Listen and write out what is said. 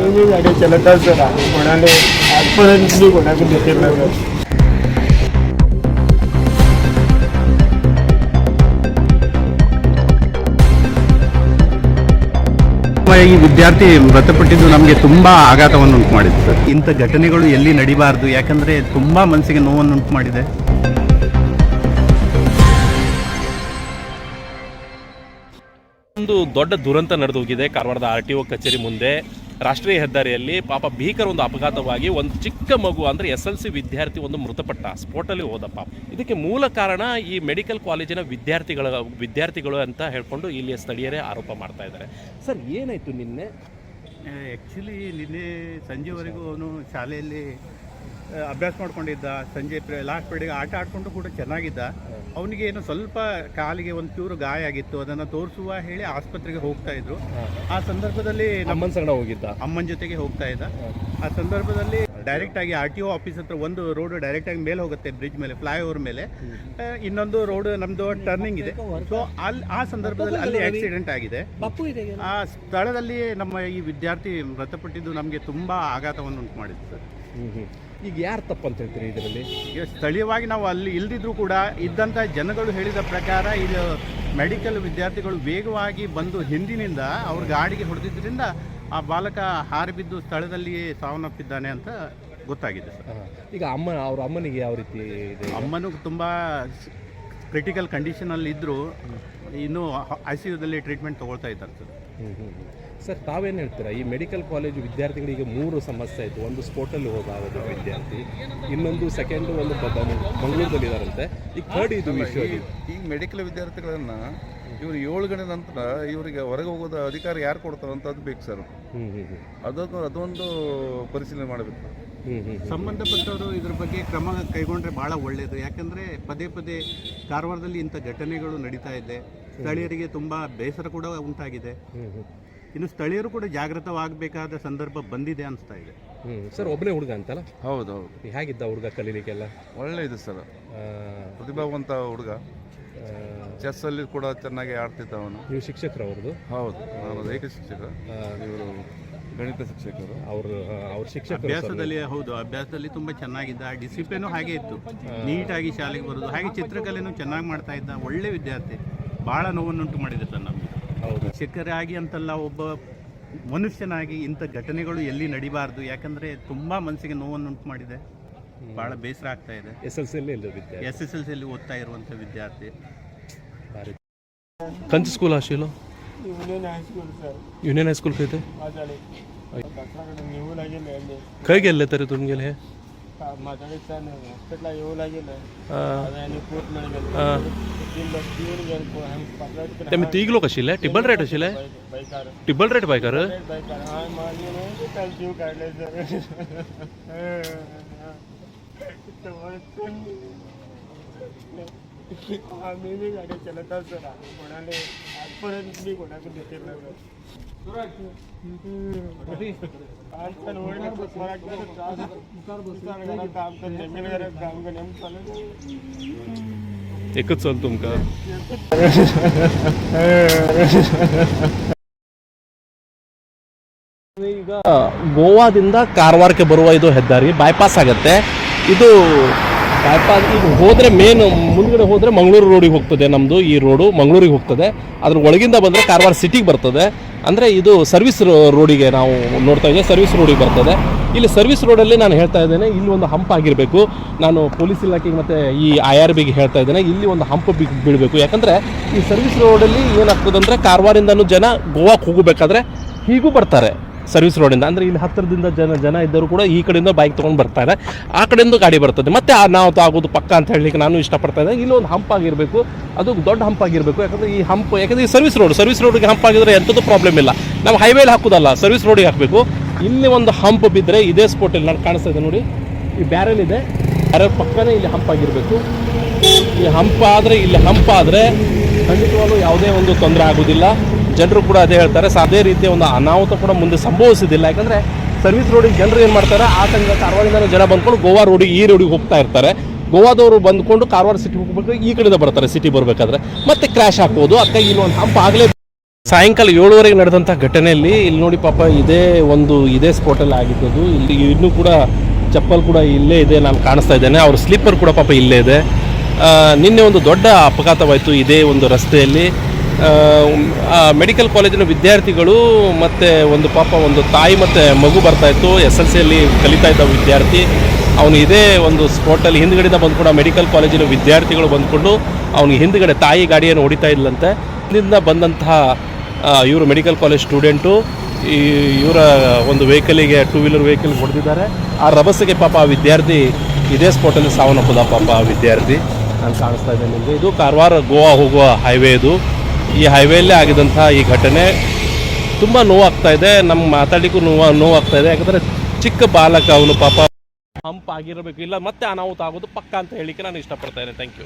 आम्ही गाडी चालत सर आम्ही कोणाला आजपर्यंत मी कोणाकडे घेतलेलं नाही ಈ ವಿದ್ಯಾರ್ಥಿ ಮೃತಪಟ್ಟಿದ್ದು ನಮಗೆ ತುಂಬಾ ಆಘಾತವನ್ನು ಉಂಟು ಮಾಡಿದೆ ಸರ್ ಇಂಥ ಘಟನೆಗಳು ಎಲ್ಲಿ ನಡಿಬಾರ್ದು ಯಾಕಂದ್ರೆ ತುಂಬಾ ಮನಸ್ಸಿಗೆ ನೋವನ್ನು ಉಂಟು ಮಾಡಿದೆ ಒಂದು ದೊಡ್ಡ ದುರಂತ ನಡೆದು ಹೋಗಿದೆ ಕಾರವಾರದ ಆರ್ ಟಿ ಒ ಕಚೇರಿ ಮುಂದೆ ರಾಷ್ಟ್ರೀಯ ಹೆದ್ದಾರಿಯಲ್ಲಿ ಪಾಪ ಭೀಕರ ಒಂದು ಅಪಘಾತವಾಗಿ ಒಂದು ಚಿಕ್ಕ ಮಗು, ಅಂದರೆ ಎಸ್ ಎಲ್ ಸಿ ವಿದ್ಯಾರ್ಥಿ ಒಂದು ಮೃತಪಟ್ಟ. ಸ್ಪೋಟಲ್ಲಿ ಹೋದ ಪಾಪ. ಇದಕ್ಕೆ ಮೂಲ ಕಾರಣ ಈ ಮೆಡಿಕಲ್ ಕಾಲೇಜಿನ ವಿದ್ಯಾರ್ಥಿಗಳ, ವಿದ್ಯಾರ್ಥಿಗಳು ಅಂತ ಹೇಳ್ಕೊಂಡು ಇಲ್ಲಿಯ ಸ್ಥಳೀಯರೇ ಆರೋಪ ಮಾಡ್ತಾ ಇದ್ದಾರೆ. ಸರ್, ಏನಾಯಿತು ನಿನ್ನೆ? ಆ್ಯಕ್ಚುಲಿ ನಿನ್ನೆ ಸಂಜೆವರೆಗೂ ಅವನು ಶಾಲೆಯಲ್ಲಿ ಅಭ್ಯಾಸ ಮಾಡ್ಕೊಂಡಿದ್ದ. ಸಂಜೆ ಲಾಸ್ಟ್ ಪೀರಿಯಡ್ಗೆ ಆಟ ಆಡಿಕೊಂಡು ಕೂಡ ಚೆನ್ನಾಗಿದ್ದ. ಅವನಿಗೆ ಏನೋ ಸ್ವಲ್ಪ ಕಾಲಿಗೆ ಒಂದು ಚೂರು ಗಾಯ ಆಗಿತ್ತು ಅದನ್ನು ತೋರಿಸುವ ಹೇಳಿ ಆಸ್ಪತ್ರೆಗೆ ಹೋಗ್ತಾ ಇದ್ರು. ಆ ಸಂದರ್ಭದಲ್ಲಿ ನಮ್ಮ ಅಮ್ಮನ ಸಂಗಡ ಹೋಗಿದ್ದ? ಅಮ್ಮನ ಜೊತೆಗೆ ಹೋಗ್ತಾ ಇದ್ದ. ಆ ಸಂದರ್ಭದಲ್ಲಿ ಡೈರೆಕ್ಟ್ ಆಗಿ ಆರ್ ಟಿ ಒ ಆಫೀಸ್ ಹತ್ರ ಒಂದು ರೋಡ್ ಡೈರೆಕ್ಟ್ ಆಗಿ ಮೇಲೆ ಹೋಗುತ್ತೆ ಬ್ರಿಡ್ಜ್ ಮೇಲೆ ಫ್ಲೈ ಓವರ್ ಮೇಲೆ ಇನ್ನೊಂದು ರೋಡ್ ನಮ್ದು ಟರ್ನಿಂಗ್ ಇದೆ. ಸೊ ಅಲ್ಲಿ ಆ ಸಂದರ್ಭದಲ್ಲಿ ಅಲ್ಲಿ ಆಕ್ಸಿಡೆಂಟ್ ಆಗಿದೆ. ಆ ಸ್ಥಳದಲ್ಲಿ ನಮ್ಮ ಈ ವಿದ್ಯಾರ್ಥಿ ಮೃತಪಟ್ಟಿದ್ದು ನಮಗೆ ತುಂಬಾ ಆಘಾತವನ್ನು ಉಂಟು ಮಾಡಿದೆ ಸರ್. ಈಗ ಯಾರು ತಪ್ಪಂತ ಅಂತ ಹೇಳ್ತೀರಿ ಇದರಲ್ಲಿ? ಈಗ ಸ್ಥಳೀಯವಾಗಿ ನಾವು ಅಲ್ಲಿ ಇಲ್ದಿದ್ರು ಕೂಡ ಇದ್ದಂಥ ಜನಗಳು ಹೇಳಿದ ಪ್ರಕಾರ ಇದು ಮೆಡಿಕಲ್ ವಿದ್ಯಾರ್ಥಿಗಳು ವೇಗವಾಗಿ ಬಂದು ಹಿಂದಿನಿಂದ ಅವ್ರ ಗಾಡಿಗೆ ಹೊಡೆದಿದ್ದರಿಂದ ಆ ಬಾಲಕ ಹಾರಿ ಸ್ಥಳದಲ್ಲಿಯೇ ಸಾವನ್ನಪ್ಪಿದ್ದಾನೆ ಅಂತ ಗೊತ್ತಾಗಿದೆ ಸರ್. ಈಗ ಅಮ್ಮ ಅವ್ರ ಅಮ್ಮನಿಗೆ ಯಾವ ರೀತಿ ಅಮ್ಮನಿಗೆ ತುಂಬ ಕ್ರಿಟಿಕಲ್ ಕಂಡೀಷನಲ್ಲಿ ಇದ್ದರೂ ಇನ್ನೂ ಐ ಸಿ ಯುದಲ್ಲಿ ಟ್ರೀಟ್ಮೆಂಟ್ ತೊಗೊಳ್ತಾ ಇದ್ದಾರೆ ಸರ್. ಸರ್ ತಾವೇನು ಹೇಳ್ತೀರಾ? ಈ ಮೆಡಿಕಲ್ ಕಾಲೇಜು ವಿದ್ಯಾರ್ಥಿಗಳಿಗೆ ಮೂರು ಸಮಸ್ಯೆ ಆಯಿತು. ಒಂದು ಸ್ಪೋರ್ಟಲ್ಲಿ ಹೋದ ವಿದ್ಯಾರ್ಥಿ ಇನ್ನೊಂದು ಸೆಕೆಂಡು ಒಂದು ಮಂಗಳೂರಲ್ಲಿ ಇದಾರಂತೆ ಈಗ ಥರ್ಡ್ ಇದು ವಿಷಯ ಈ- ಈ ಮೆಡಿಕಲ್ ವಿದ್ಯಾರ್ಥಿಗಳನ್ನು ಇವರು ಏಳು ಗಂಟೆ ನಂತರ ಇವರಿಗೆ ಹೊರಗೆ ಹೋಗೋದ ಅಧಿಕಾರ ಯಾರು ಕೊಡ್ತಾರಂತ ಅಂತ ಅದು ಬೇಕು ಸರ್. ಅದೊಂದು ಅದೊಂದು ಪರಿಶೀಲನೆ ಮಾಡಬೇಕು. ಸಂಬಂಧಪಟ್ಟವರು ಇದ್ರ ಬಗ್ಗೆ ಕ್ರಮ ಕೈಗೊಂಡ್ರೆ ಬಹಳ ಒಳ್ಳೆಯದು ಯಾಕಂದರೆ ಪದೇ ಪದೇ ಕಾರವಾರದಲ್ಲಿ ಇಂಥ ಘಟನೆಗಳು ನಡೀತಾ ಇದೆ. ಸ್ಥಳೀಯರಿಗೆ ತುಂಬ ಬೇಸರ ಕೂಡ ಉಂಟಾಗಿದೆ. ಇನ್ನು ಸ್ಥಳೀಯರು ಕೂಡ ಜಾಗೃತವಾಗಬೇಕಾದ ಸಂದರ್ಭ ಬಂದಿದೆ ಅನಿಸ್ತಾ ಇದೆ. ಸರ್ ಒಬ್ಬನೇ ಹುಡುಗ ಅಂತಲ್ಲ? ಹೌದು ಹೌದು ಹೇಗಿದ್ದ ಹುಡುಗ ಕಲೀಲಿಕ್ಕೆಲ್ಲ? ಒಳ್ಳೆಯದು ಸರ್. ಪ್ರತಿಭಾವಂತ ಹುಡುಗ. ಚೆಸ್ ಅಲ್ಲಿ ಕೂಡ ಚೆನ್ನಾಗಿ ಆಡ್ತಿದ್ದ ಅವನು ನೀವು ಶಿಕ್ಷಕರು ಅವ್ರದ್ದು ಹೌದು ನಾನು ಶಿಕ್ಷಕರು? ಶಿಕ್ಷಕ ಇವರು ಗಣಿತ ಶಿಕ್ಷಕರು ಅವರು ಅವ್ರ ಶಿಕ್ಷಕ ಅಭ್ಯಾಸದಲ್ಲಿ ಹೌದು ಅಭ್ಯಾಸದಲ್ಲಿ ತುಂಬಾ ಚೆನ್ನಾಗಿದ್ದ ಡಿಸಿಪ್ಲಿನು ಹಾಗೆ ಇತ್ತು. ನೀಟಾಗಿ ಶಾಲೆಗೆ ಬರೋದು ಹಾಗೆ ಚಿತ್ರಕಲೆನೂ ಚೆನ್ನಾಗಿ ಮಾಡ್ತಾ ಇದ್ದ ಒಳ್ಳೆ ವಿದ್ಯಾರ್ಥಿ. ಭಾಳ ನೋವನ್ನುಂಟು ಮಾಡಿದೆ ಸರ್ ನಮಗೆ. ಹೌದು. ಶಿಕ್ಷಕರಾಗಿ ಅಂತಲ್ಲ ಒಬ್ಬ ಮನುಷ್ಯನಾಗಿ ಇಂಥ ಘಟನೆಗಳು ಎಲ್ಲಿ ನಡಿಬಾರ್ದು ಯಾಕಂದ್ರೆ ತುಂಬಾ ಮನಸ್ಸಿಗೆ ನೋವನ್ನುಂಟು ಮಾಡಿದೆ. ಬಹಳ ಬೇಸರ ಆಗ್ತಾ ಇದೆ. S L S S L C ಅಲ್ಲಿ ಓದ್ತಾ ಇರುವಂತ ವಿದ್ಯಾರ್ಥಿ. ಕಂಚ school ಆಶೀಲು union high school sir union high school खंय ते माझ्याकडे. कचराकडे येऊ लागेल खंय गेल्ले तरी तुमी गेले? हे माझ्याकडे छान हॉस्पिटलला येऊ लागेल आ, आणि पोट मिळेल आ. तीन बस येऊन गेल पकडा ते मी तीग लोक आशिल्ले टिबल रेट आशिल्ले बाईकार टिबल रेट बायकर. माझी काल जीव काढले सर आम्ही मी गाडी चालत सर आम्ही कोणाला आजपर्यंत मी कोणाकडे घेतलेलं नाही आजकाल ओळख काम कर जमीन घरात काम कर नेमकं चालू एकच चल तुमका ಈಗ ಗೋವಾದಿಂದ ಕಾರವಾರಕ್ಕೆ ಬರುವ ಇದು ಹೆದ್ದಾರಿ ಬೈಪಾಸ್ ಆಗುತ್ತೆ ಇದು ಬೈಪಾಸ್ ಈಗ ಹೋದರೆ ಮೇನ್ ಮುಂದ್ಗಡೆ ಹೋದರೆ ಮಂಗಳೂರು ರೋಡಿಗೆ ಹೋಗ್ತದೆ ನಮ್ಮದು ಈ ರೋಡು ಮಂಗಳೂರಿಗೆ ಹೋಗ್ತದೆ. ಅದ್ರ ಒಳಗಿಂದ ಬಂದರೆ ಕಾರವಾರ ಸಿಟಿಗೆ ಬರ್ತದೆ. ಅಂದರೆ ಇದು ಸರ್ವಿಸ್ ರೋಡಿಗೆ ನಾವು ನೋಡ್ತಾ ಇದ್ದೀವಿ ಸರ್ವಿಸ್ ರೋಡಿಗೆ ಬರ್ತದೆ. ಇಲ್ಲಿ ಸರ್ವಿಸ್ ರೋಡಲ್ಲಿ ನಾನು ಹೇಳ್ತಾ ಇದ್ದೇನೆ, ಇಲ್ಲಿ ಒಂದು ಹಂಪ್ ಆಗಿರಬೇಕು. ನಾನು ಪೊಲೀಸ್ ಇಲಾಖೆಗೆ ಮತ್ತು ಈ ಐ ಆರ್ ಬಿಗೆ ಹೇಳ್ತಾ ಇದ್ದೇನೆ, ಇಲ್ಲಿ ಒಂದು ಹಂಪ್ ಬಿ ಬೀಳಬೇಕು. ಯಾಕಂದರೆ ಈ ಸರ್ವಿಸ್ ರೋಡಲ್ಲಿ ಏನಾಗ್ತದೆ ಅಂದರೆ ಕಾರವಾರಿಂದನೂ ಜನ ಗೋವಾಕ್ಕೆ ಹೋಗಬೇಕಾದ್ರೆ ಹೀಗೂ ಬರ್ತಾರೆ. ಸರ್ವಿಸ್ ರೋಡಿಂದ ಅಂದರೆ ಇಲ್ಲಿ ಹತ್ತಿರದಿಂದ ಜನ ಜನ ಇದ್ದರೂ ಕೂಡ ಈ ಕಡೆಯಿಂದ ಬೈಕ್ ತೊಗೊಂಡು ಬರ್ತಾರೆ ಆ ಕಡೆಯಿಂದ ಗಾಡಿ ಬರ್ತದೆ. ಮತ್ತೆ ನಾವು ಆಗೋದು ಪಕ್ಕ ಅಂತ ಹೇಳಲಿಕ್ಕೆ ನಾನು ಇಷ್ಟಪಡ್ತಾ ಇದ್ದೆ. ಇಲ್ಲಿ ಒಂದು ಹಂಪ್ ಆಗಿರಬೇಕು. ಅದು ದೊಡ್ಡ ಹಂಪ್ ಆಗಿರಬೇಕು. ಯಾಕಂದರೆ ಈ ಹಂಪ್ ಯಾಕಂದರೆ ಈ ಸರ್ವಿಸ್ ರೋಡ್ ಸರ್ವಿಸ್ ರೋಡಿಗೆ ಹಂಪ್ ಆಗಿದ್ರೆ ಎಂಥದ್ದು ಪ್ರಾಬ್ಲಮ್ ಇಲ್ಲ. ನಾವು ಹೈವೇಲಿ ಹಾಕೋದಲ್ಲ ಸರ್ವಿಸ್ ರೋಡಿಗೆ ಹಾಕಬೇಕು. ಇಲ್ಲಿ ಒಂದು ಹಂಪ್ ಬಿದ್ದರೆ ಇದೇ ಸ್ಪೋಟಲ್ಲಿ ನಾನು ಕಾಣಿಸ್ತಾ ಇದೆ ನೋಡಿ. ಈ ಬ್ಯಾರಲ್ ಇದೆ. ಬ್ಯಾರಲ್ ಪಕ್ಕನೇ ಇಲ್ಲಿ ಹಂಪ್ ಆಗಿರಬೇಕು. ಈ ಹಂಪ್ ಆದರೆ, ಇಲ್ಲಿ ಹಂಪ್ ಆದರೆ ಖಂಡಿತವಾಗ್ಲೂ ಯಾವುದೇ ಒಂದು ತೊಂದರೆ ಆಗೋದಿಲ್ಲ. ಜನರು ಕೂಡ ಅದೇ ಹೇಳ್ತಾರೆ. ಸೊ ಅದೇ ರೀತಿಯ ಒಂದು ಅನಾಹುತ ಕೂಡ ಮುಂದೆ ಸಂಭವಿಸೋದಿಲ್ಲ. ಯಾಕಂದರೆ ಸರ್ವಿಸ್ ರೋಡಿಗೆ ಜನರು ಏನು ಮಾಡ್ತಾರೆ? ಆ ಸಂಘ ಕಾರವಾರದಿಂದ ಜನ ಬಂದ್ಕೊಂಡು ಗೋವಾ ರೋಡಿಗೆ ಈ ರೋಡಿಗೆ ಹೋಗ್ತಾ ಇರ್ತಾರೆ. ಗೋವಾದವರು ಬಂದ್ಕೊಂಡು ಕಾರವಾರ ಸಿಟಿ ಹೋಗ್ಬೇಕು. ಈ ಕಡೆಯಿಂದ ಬರ್ತಾರೆ, ಸಿಟಿ ಬರಬೇಕಾದ್ರೆ. ಮತ್ತೆ ಕ್ರ್ಯಾಶ್ ಹಾಕ್ಬೋದು ಅಕ್ಕ ಇಲ್ಲಿ ಒಂದು ಹಂಪ ಆಗಲೇ ಸಾಯಂಕಾಲ ಏಳುವರೆಗೆ ನಡೆದಂಥ ಘಟನೆಯಲ್ಲಿ ಇಲ್ಲಿ ನೋಡಿ ಪಾಪ ಇದೇ ಒಂದು, ಇದೇ ಸ್ಪಾಟಲ್ಲಿ ಆಗಿದ್ದದು ಇಲ್ಲಿ ಇನ್ನೂ ಕೂಡ ಚಪ್ಪಲ್ ಕೂಡ ಇಲ್ಲೇ ಇದೆ, ನಾನು ಕಾಣಿಸ್ತಾ ಇದ್ದೇನೆ. ಅವ್ರ ಸ್ಲೀಪರ್ ಕೂಡ ಪಾಪ ಇಲ್ಲೇ ಇದೆ. ನಿನ್ನೆ ಒಂದು ದೊಡ್ಡ ಅಪಘಾತವಾಯಿತು ಇದೇ ಒಂದು ರಸ್ತೆಯಲ್ಲಿ. ಮೆಡಿಕಲ್ ಕಾಲೇಜಿನ ವಿದ್ಯಾರ್ಥಿಗಳು ಮತ್ತು ಒಂದು ಪಾಪ ಒಂದು ತಾಯಿ ಮತ್ತು ಮಗು ಬರ್ತಾ ಇತ್ತು. ಎಸ್ ಎಲ್ ಸಿಯಲ್ಲಿ ಕಲಿತಾ ಇದ್ದ ವಿದ್ಯಾರ್ಥಿ. ಅವನು ಇದೇ ಒಂದು ಸ್ಪಾಟಲ್ಲಿ ಹಿಂದ್ಗಡೆಯಿಂದ ಬಂದ್ಕೊಂಡು ಆ ಮೆಡಿಕಲ್ ಕಾಲೇಜಿನ ವಿದ್ಯಾರ್ಥಿಗಳು ಬಂದ್ಕೊಂಡು ಅವನಿಗೆ ಹಿಂದ್ಗಡೆ ತಾಯಿ ಗಾಡಿಯನ್ನು ಹೊಡಿತಾ ಇಲ್ಲಂತೆ ಇಲ್ಲಿಂದ ಬಂದಂತಹ ಇವರು ಮೆಡಿಕಲ್ ಕಾಲೇಜ್ ಸ್ಟೂಡೆಂಟು. ಈ, ಇವರ ಒಂದು ವೆಹಿಕಲಿಗೆ ಟೂ ವೀಲರ್ ವೆಹಿಕಲ್ ಹೊಡೆದಿದ್ದಾರೆ. ಆ ರಭಸಿಗೆ ಪಾಪ ಆ ವಿದ್ಯಾರ್ಥಿ ಇದೇ ಸ್ಪಾಟಲ್ಲಿ ಸಾವನ್ನಪ್ಪದ ಪಾಪ ಆ ವಿದ್ಯಾರ್ಥಿ. ನಾನು ಕಾಣಿಸ್ತಾ ಇದ್ದೇನೆ ನಿಮಗೆ. ಇದು ಕಾರವಾರ, ಗೋವಾ ಹೋಗುವ ಹೈವೇ ಇದು. ಈ ಹೈವೇಲ್ಲೇ ಆಗಿದಂಥ ಈ ಘಟನೆ ತುಂಬ ನೋವಾಗ್ತಾ ಇದೆ. ನಮ್ಮ ಮಾತಾಡಲಿಕ್ಕೂ ನೋವು ನೋವಾಗ್ತಾ ಇದೆ. ಯಾಕಂದರೆ ಚಿಕ್ಕ ಬಾಲಕ ಅವನು ಪಾಪ ಹಂಪ್ ಆಗಿರಬೇಕು. ಇಲ್ಲ, ಮತ್ತೆ ಅನಾಹುತ ಆಗೋದು ಪಕ್ಕ ಅಂತ ಹೇಳಿಕ್ಕೆ ನಾನು ಇಷ್ಟಪಡ್ತಾ ಇದ್ದೇನೆ. Thank you